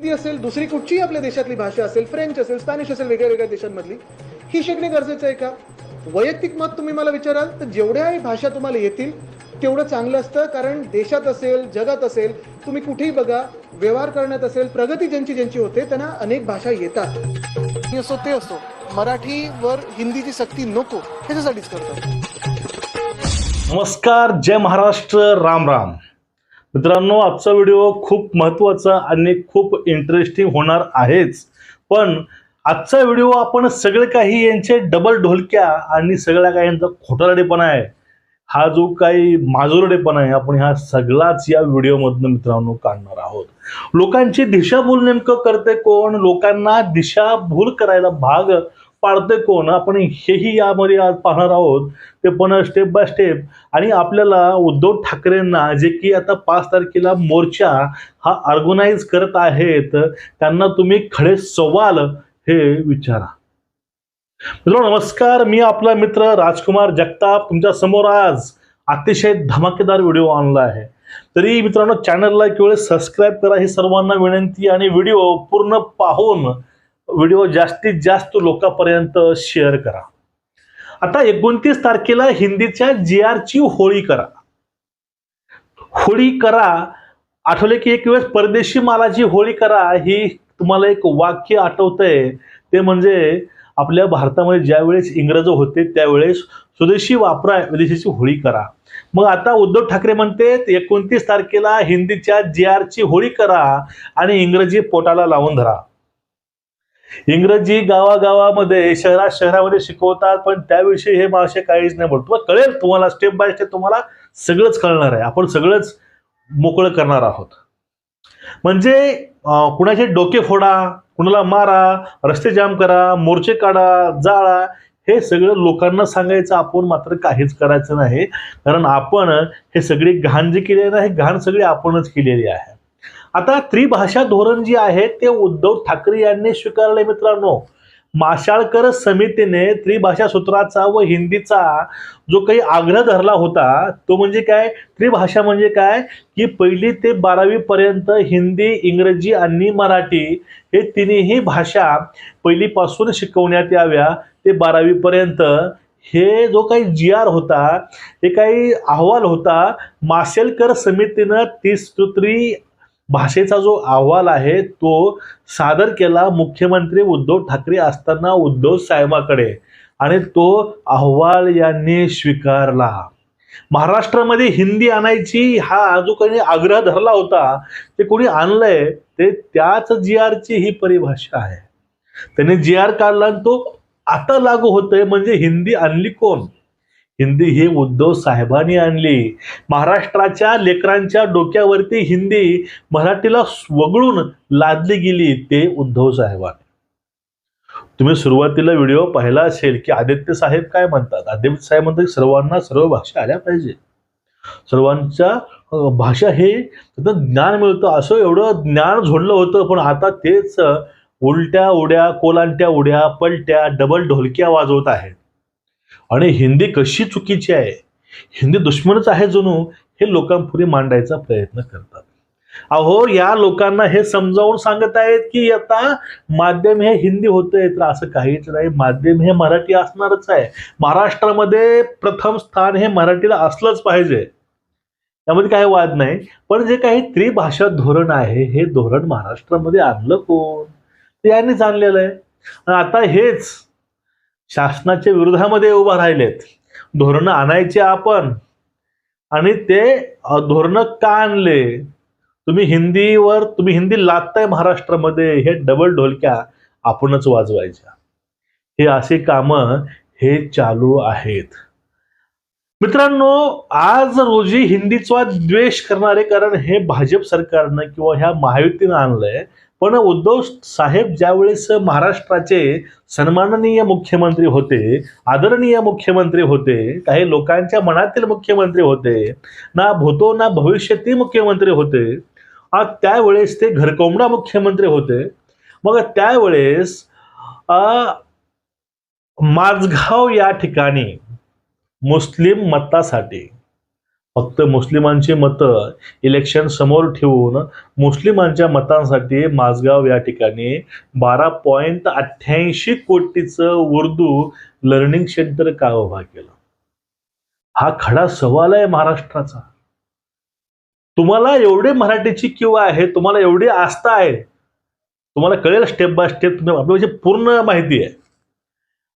हिंदी असेल दुसरी कुठचीही आपल्या देशातली भाषा असेल फ्रेंच असेल स्पॅनिश असेल वेगळ्या वेगळ्या देशांमधली ही शिकणे गरजेचं आहे का? वैयक्तिक मत तुम्ही मला विचाराल तर जेवढ्याही भाषा तुम्हाला येतील तेवढं चांगलं असतं कारण देशात असेल जगात असेल तुम्ही कुठेही बघा व्यवहार करण्यात असेल प्रगती ज्यांची ज्यांची होते त्यांना अनेक भाषा येतात. असो ते असो मराठीवर हिंदीची सक्ती नको ह्याच्यासाठीच करतात. नमस्कार जय महाराष्ट्र राम राम. मित्रांनो आजचा व्हिडिओ खूप महत्त्वाचा आणि खूप इंटरेस्टिंग होणार आहेच. पण आजचा व्हिडिओ आपण सगळे काही यांचे डबल ढोलक्या आणि सगळ्या काही यांचा खोटारडेपणा आहे. हा जो काही माजुरडेपणा आहे आपण हा सगळाच या व्हिडिओमधनं मित्रांनो काढणार आहोत. लोकांची दिशाभूल नेमकं करते कोण? लोकांना दिशाभूल करायला भाग पाडते कोण? आपण हेही यामध्ये आज पाहणार आहोत. ते पण स्टेप बाय स्टेप आणि आपल्याला उद्धव ठाकरेंना जे की आता पाच तारखेला मोर्चा हा ऑर्गनाईज करत आहेत त्यांना तुम्ही खडे सवाल हे विचारा. मित्रांनो नमस्कार. मी आपला मित्र राजकुमार जगताप. तुमच्यासमोर आज अतिशय धमाकेदार व्हिडिओ आणला आहे. तरी मित्रांनो चॅनलला एक वेळेस सबस्क्राईब करा ही सर्वांना विनंती आणि व्हिडिओ पूर्ण पाहून व्हिडिओ जास्तीत जास्त लोकांपर्यंत शेअर करा. आता एकोणतीस तारखेला हिंदीच्या जी ची होळी करा. होळी करा. आठवले की एक वेळेस परदेशी मालाची होळी करा ही तुम्हाला एक वाक्य आठवतंय. ते म्हणजे आपल्या भारतामध्ये ज्या वेळेस इंग्रज होते त्यावेळेस स्वदेशी वापरा विदेशीची होळी करा. मग आता उद्धव ठाकरे म्हणते एकोणतीस तारखेला हिंदीच्या जी ची होळी करा आणि इंग्रजी पोटाला लावून धरा. इंग्रजी गावागावामध्ये शहरा शहरामध्ये शिकवतात पण त्याविषयी हे मासे काहीच नाही बोलत. तुम्हाला कळेल तुम्हाला स्टेप बाय स्टेप तुम्हाला सगळंच कळणार आहे. आपण सगळंच मोकळं करणार आहोत. म्हणजे कुणाचे डोके फोडा कुणाला मारा रस्ते जाम करा मोर्चे काढा जाळा हे सगळं लोकांना सांगायचं आपण मात्र काहीच करायचं नाही. कारण आपण हे सगळी घाण जी केली आहे ना हे घाण सगळी आपणच केलेली आहे. आता त्रिभाषा धोरण जे आहे ते उद्धव ठाकरे यांनी स्वीकारले मित्रांनो. माशाळकर समितीने त्रिभाषा सूत्राचा व हिंदीचा जो काही आग्रह धरला होता तो म्हणजे काय? त्रिभाषा म्हणजे काय? की पहिली ते बारावी पर्यंत हिंदी इंग्रजी आणि मराठी हे तिन्ही भाषा पहिलीपासून शिकवण्यात याव्या. ते बारावी पर्यंत हे जो काही जी आर होता हे काही अहवाल होता माशेलकर समितीनं तीस सूत्री भाषेचा जो अहवाल आहे तो सादर केला मुख्यमंत्री उद्धव ठाकरे असताना उद्धव साहेबाकडे. आणि तो अहवाल यांनी स्वीकारला. महाराष्ट्रामध्ये हिंदी आणायची हा जो काही आग्रह धरला होता. ते कोणी आणलंय? ते त्याच जी आरची ही परिभाषा आहे. त्याने जी आर काढला आणि तो आता लागू होतोय. म्हणजे हिंदी आणली कोण? हिंदी ही उद्धव साहेबांनी आणली. महाराष्ट्राच्या लेकरांच्या डोक्यावरती हिंदी मराठीला वगळून लादली गेली ते उद्धव साहेबांनी. तुम्ही सुरुवातीला व्हिडिओ पाहिला असेल की आदित्य साहेब काय म्हणतात? आदित्य साहेब म्हणतात की सर्वांना सर्व भाषा आल्या पाहिजे. सर्वांच्या भाषा हे ज्ञान मिळतं. असं एवढं ज्ञान झोडलं होतं पण आता तेच उलट्या उड्या कोलांट्या उड्या पलट्या डबल ढोलक्या वाजवत आहेत. आणि हिंदी कशी चुकीची आहे? हिंदी दुश्मनच आहे जणू हे लोकांपुढे मांडायचा प्रयत्न करतात. अहो या लोकांना हे समजावून सांगत आहेत की आता माध्यम हे हिंदी होतंय तर असं काहीच नाही. माध्यम हे मराठी असणारच आहे. महाराष्ट्रामध्ये प्रथम स्थान हे मराठीला असलंच पाहिजे. त्यामध्ये काही वाद नाही. पण जे काही त्रिभाषा धोरण आहे हे धोरण महाराष्ट्रामध्ये आणलं कोण? ते यांनीच आणलेलं आहे. आता हेच शासनाच्या विरोधामध्ये उभा राहिलेत. धोरणं आणायचे आपण. आणि ते धोरणं का आणले? तुम्ही हिंदीवर तुम्ही हिंदी लादताय महाराष्ट्रामध्ये. हे डबल ढोलक्या आपणच वाजवायच्या. हे असे कामं हे चालू आहेत. मित्रांनो आज रोजी हिंदीचा द्वेष करणारे कारण हे भाजप सरकारनं किंवा ह्या महायुतीनं आणलंय. पण उद्धव साहेब ज्यावेळेस महाराष्ट्राचे सन्माननीय मुख्यमंत्री होते आदरणीय मुख्यमंत्री होते काही लोकांच्या मनातील मुख्यमंत्री होते ना भूतो ना भविष्यातील मुख्यमंत्री होते त्यावेळेस ते घरकोंबडा मुख्यमंत्री होते. मग त्यावेळेस माझगाव या ठिकाणी मुस्लिम मतासाठी फक्त मुस्लिमांची मतं इलेक्शन समोर ठेवून मुस्लिमांच्या मतांसाठी माझगाव या ठिकाणी बारा पॉईंट अठ्ठ्याऐंशी कोटीचं उर्दू लर्निंग सेंटर का उभा केलं? हा खडा सवाल आहे महाराष्ट्राचा. तुम्हाला एवढे मराठीची किंवा आहे तुम्हाला एवढी आस्था आहे तुम्हाला कळेल स्टेप बाय स्टेप तुम्ही आपल्याला पूर्ण माहिती आहे.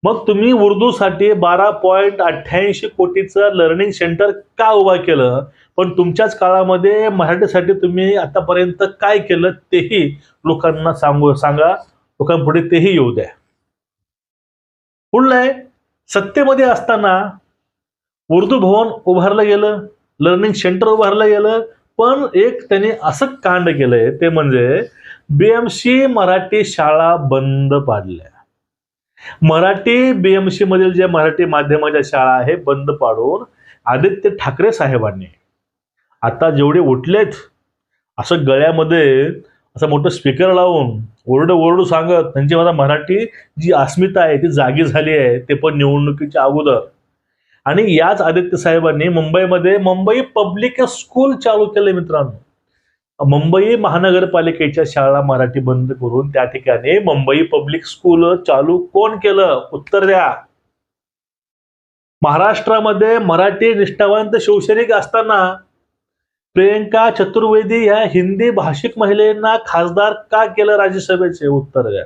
मग तुम्ही उर्दूसाठी बारा पॉईंट अठ्ठ्याऐंशी कोटीचं लर्निंग सेंटर का उभा केलं? पण तुमच्याच काळामध्ये मराठीसाठी तुम्ही आतापर्यंत काय केलं तेही लोकांना सांगू सांगा. लोकांपुढे तेही येऊ द्या. पुढलं आहे सत्तेमध्ये असताना उर्दू भवन उभारलं गेलं लर्निंग सेंटर उभारलं गेलं पण एक त्यांनी असं कांड केलंय ते म्हणजे बीएमसी मराठी शाळा बंद पाडल्या. मराठी बीएमसी मधील ज्या मराठी माध्यमाच्या शाळा आहे बंद पाडून आदित्य ठाकरे साहेबांनी आता जेवढे उठलेत असं गळ्यामध्ये असं मोठं स्पीकर लावून ओरडू ओरडू सांगत त्यांची मला मराठी जी अस्मिता आहे ती जागी झाली आहे ते पण निवडणुकीच्या अगोदर. आणि याच आदित्य साहेबांनी मुंबईमध्ये मुंबई पब्लिक स्कूल चालू केले मित्रांनो. मुंबई महानगरपालिकेच्या शाळा मराठी बंद करून त्या ठिकाणी मुंबई पब्लिक स्कूल चालू कोण केलं? उत्तर द्या. महाराष्ट्रामध्ये मराठी निष्ठावंत शिवसैनिक असताना प्रियंका चतुर्वेदी ह्या हिंदी भाषिक महिलेंना खासदार का केलं राज्यसभेचे? उत्तर द्या.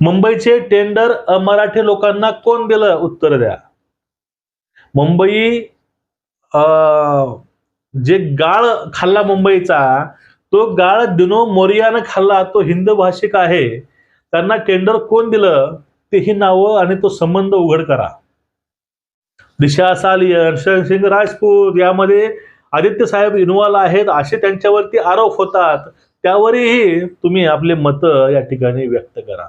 मुंबईचे टेंडर मराठी लोकांना कोण दिलं? उत्तर द्या. मुंबई अं, जे गाळ खाल्ला मुंबईचा तो गाळ दिनो मोरियानं खाल्ला तो हिंद भाषिक आहे. त्यांना टेंडर कोण दिलं? तेही नावं आणि तो संबंध उघड करा. दिशा सालियन शरणसिंग राजपूत यामध्ये आदित्य साहेब इन्व्हॉल्व आहेत असे त्यांच्यावरती आरोप होतात. त्यावरही तुम्ही आपले मतं या ठिकाणी व्यक्त करा.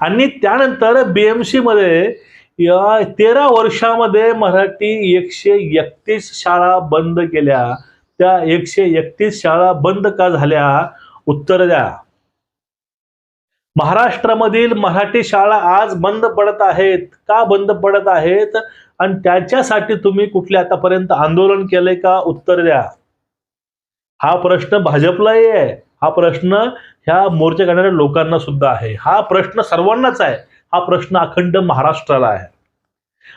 आणि त्यानंतर बीएमसी मध्ये या तेरा वर्षामध्ये मराठी एकशे एकतीस शाळा बंद केल्या. त्या एकशे एकतीस शाळा बंद का झाल्या? उत्तर द्या. महाराष्ट्रामधील मराठी शाळा आज बंद पडत आहेत. का बंद पडत आहेत? आणि त्याच्यासाठी तुम्ही कुठले आतापर्यंत आंदोलन केलंय का? उत्तर द्या. हा प्रश्न भाजपलाही आहे. हा प्रश्न ह्या मोर्चा करणाऱ्या लोकांना सुद्धा आहे. हा प्रश्न सर्वांनाच आहे. हा प्रश्न अखंड महाराष्ट्राला आहे.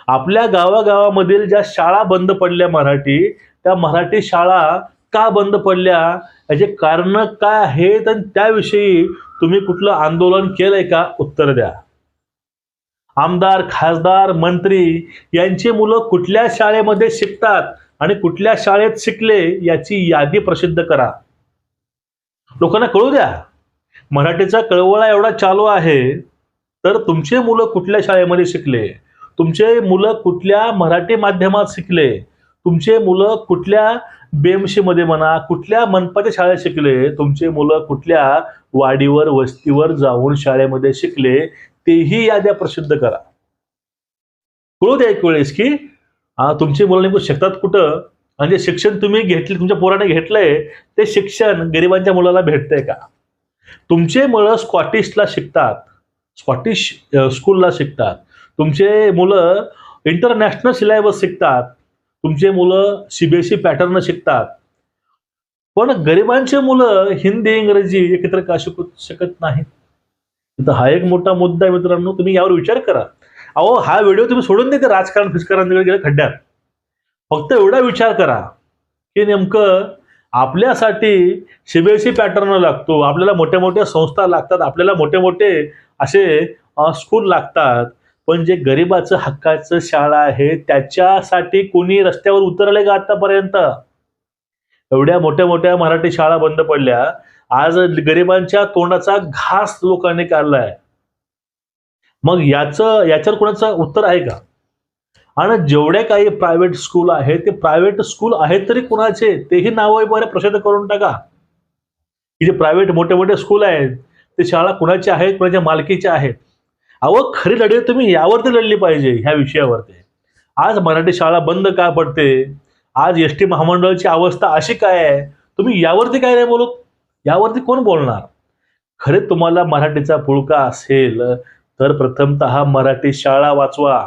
आपल्या गावागावामधील ज्या शाळा बंद पडल्या मराठी त्या मराठी शाळा का बंद पडल्या? याचे कारण काय आहेत? आणि त्याविषयी तुम्ही कुठलं आंदोलन केलंय का? उत्तर द्या. आमदार खासदार मंत्री यांची मुलं कुठल्या शाळेमध्ये शिकतात आणि कुठल्या शाळेत शिकले याची यादी प्रसिद्ध करा. लोकांना कळू द्या. मराठीचा कळवळा एवढा चालू आहे तर तुमचे मुलं कुठल्या शाळेमध्ये शिकले? तुमचे मुलं कुठल्या मराठी माध्यमात शिकले? तुमचे मुलं कुठल्या बेमशी मध्ये म्हणा कुठल्या मनपाच्या शाळेत शिकले? तुमचे मुलं कुठल्या वाडीवर वस्तीवर जाऊन शाळेमध्ये शिकले? तेही याद्या प्रसिद्ध करा. कळू द्या एक वेळेस की तुमची मुलं नेमकं शिकतात कुठं? आणि जे शिक्षण तुम्ही घेतले तुमच्या पोराने घेतलंय ते शिक्षण गरिबांच्या मुलाला भेटतंय का? तुमचे मुलं स्कॉटिशला शिकतात. स्कॉटिश स्कूलला uh, शिकतात. तुमचे मुलं इंटरनॅशनल सिलेबस शिकतात. तुमचे मुलं सीबीएसई पॅटर्न शिकतात. पण गरिबांचे मुलं हिंदी इंग्रजी एकत्र का शिकू शकत नाहीत? तर हा एक मोठा मुद्दा आहे मित्रांनो. तुम्ही यावर विचार करा. अहो हा व्हिडिओ तुम्ही सोडून देते राजकारण फिस्कारण गेलं खड्ड्यात. फक्त एवढा विचार करा की नेमकं आपल्यासाठी सीबीएसई पॅटर्न लागतो. आपल्याला मोठ्या मोठ्या संस्था लागतात. आपल्याला मोठे मोठे असे स्कूल लागतात. पण जे गरिबाचं हक्काचं शाळा आहे त्याच्यासाठी कोणी रस्त्यावर उतरले का आतापर्यंत? एवढ्या मोठ्या मोठ्या मराठी शाळा बंद पडल्या. आज गरिबांच्या तोंडाचा घास लोकांनी काढलाय. मग याचं याच्यावर कोणाचं उत्तर आहे का? आणि जेवढे काही प्रायव्हेट स्कूल आहेत ते प्रायव्हेट स्कूल आहेत तरी कुणाचे? तेही नावं बरे प्रसिद्ध करून टाका. की जे प्रायव्हेट मोठे मोठे स्कूल आहेत ते शाळा कुणाच्या आहेत कुणाच्या मालकीच्या आहेत? अहो खरी लढाई तुम्ही यावरती लढली पाहिजे ह्या विषयावरती. आज मराठी शाळा बंद का पडते? आज एस टी महामंडळाची अवस्था अशी काय आहे? तुम्ही यावरती काय नाही बोलत? यावरती कोण बोलणार? खरे तुम्हाला मराठीचा पुळका असेल तर प्रथमतः मराठी शाळा वाचवा.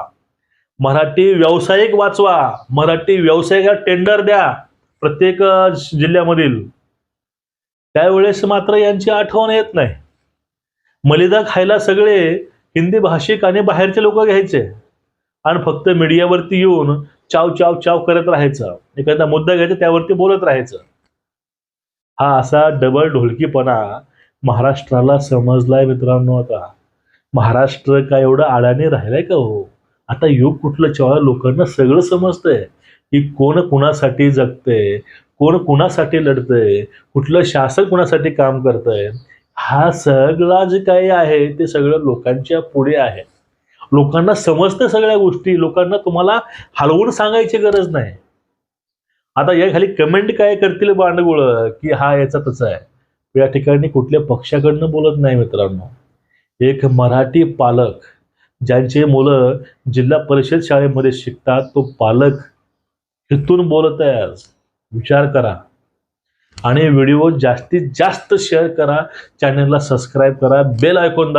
मराठी व्यावसायिक वाचवा. मराठी व्यावसायिक टेंडर द्या. प्रत्येक जिल्ह्यामधील. त्यावेळेस मात्र यांची आठवण येत नाही. मलिदा खायला सगळे हिंदी भाषिक आणि बाहेरचे लोक घ्यायचे. आणि फक्त मीडियावरती येऊन चाव चाव चाव करत राहायचं. एखादा मुद्दा घ्यायचा त्यावरती बोलत राहायचं. हा असा डबल ढोलकीपणा महाराष्ट्राला समजलाय मित्रांनो आता. महाराष्ट्र काय एवढं आडाने राहिलाय का हो? आता युग कुठलं चव्हा लोकांना सगळं समजतंय की कोण कुणासाठी जगतंय कोण कुणासाठी लढतंय कुठलं शासन कुणासाठी काम करतंय हा सगळा जे काही आहे ते सगळं लोकांच्या पुढे आहे. लोकांना समजतं सगळ्या गोष्टी लोकांना तुम्हाला हलवून सांगायची गरज नाही. आता या खाली कमेंट काय करतील बांडगुळ? की हा याचा तसा आहे. या ठिकाणी कुठल्या पक्षाकडनं बोलत नाही मित्रांनो. एक मराठी पालक ज्यांचे मुलं जिल्हा परिषद शाळेमध्ये शिकतात तो पालक इथून बोलत आहे आज. विचार करा. आणि व्हिडिओ जास्तीत जास्त शेअर करा. चॅनलला सबस्क्राईब करा. बेल ऐकून दाबा